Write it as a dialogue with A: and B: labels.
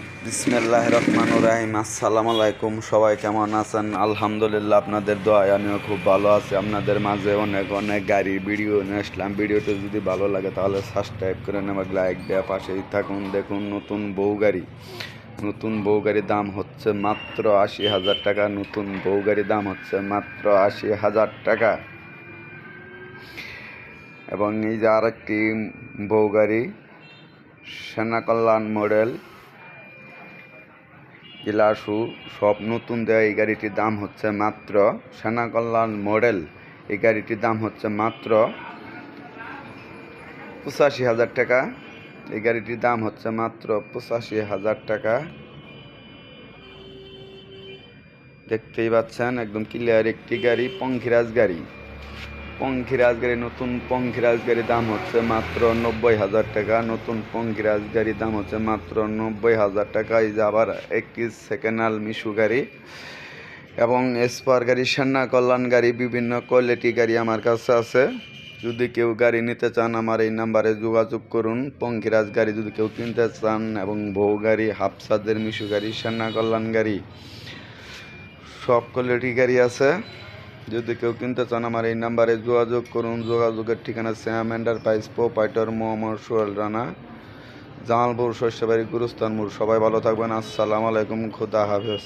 A: বিসমিল্লাহ রহমান রাহিম আসসালামু আলাইকুম। সবাই কেমন আছেন? আলহামদুলিল্লাহ, আপনাদের দোয়ায় আমিও খুব ভালো আছি। আপনাদের মাঝে অনেক অনেক গাড়ির ভিডিও নিয়ে আসলাম। ভিডিওটা যদি ভালো লাগে তাহলে সাবস্ক্রাইব করে নেবার লাইক দেওয়া পাশেই থাকুন। দেখুন নতুন বউ গাড়ি। নতুন বউ গাড়ির দাম হচ্ছে মাত্র আশি হাজার টাকা। নতুন বউ গাড়ির দাম হচ্ছে মাত্র আশি হাজার টাকা। এবং এই যে আরেকটি বউ গাড়ি, সেনা কল্যাণ মডেল। গিলাসু সব নতুন দেওয়া এই গাড়িটির দাম হচ্ছে মাত্র সেনা কল্যাণ মডেল। এই গাড়িটির দাম হচ্ছে মাত্র পঁচাশি হাজার টাকা। এই গাড়িটির দাম হচ্ছে মাত্র পঁচাশি হাজার টাকা। দেখতেই পাচ্ছেন, একদম ক্লিয়ার একটি গাড়ি, পঙ্খিরাজ গাড়ি। পঙ্খিরাজ গাড়ি নতুন পঙ্খিরাজ গাড়ির দাম হচ্ছে মাত্র নব্বই হাজার টাকা। নতুন পঙ্খিরাজ গাড়ির দাম হচ্ছে মাত্র নব্বই হাজার টাকা। এই যে আবার একটি সেকেন্ড হ্যান্ড মিশু গাড়ি এবং এসপার গাড়ি সেনা কল্যাণ গাড়ি, বিভিন্ন কোয়ালিটি গাড়ি আমার কাছে আছে। যদি কেউ গাড়ি নিতে চান, আমার এই নাম্বারে যোগাযোগ করুন। পঙ্খিরাজ গাড়ি যদি কেউ কিনতে চান এবং বউ গাড়ি, হাফসাদের মিশু গাড়ি সেনা কল্যাণ গাড়ি, সব কোয়ালিটি গাড়ি আছে। যদি কেউ কিনতে চান আমার এই নাম্বারে যোগাযোগ করুন। যোগাযোগের ঠিকানা শ্যাম এন্টারপ্রাইজ প্রোপাইটার মোহাম্মদ সোহেল রানা, জামালপুর, শস্যবাড়ি গুরুস্তানপুর সবাই ভালো থাকবেন। আসসালামু আলাইকুম। খুদা হাফেজ।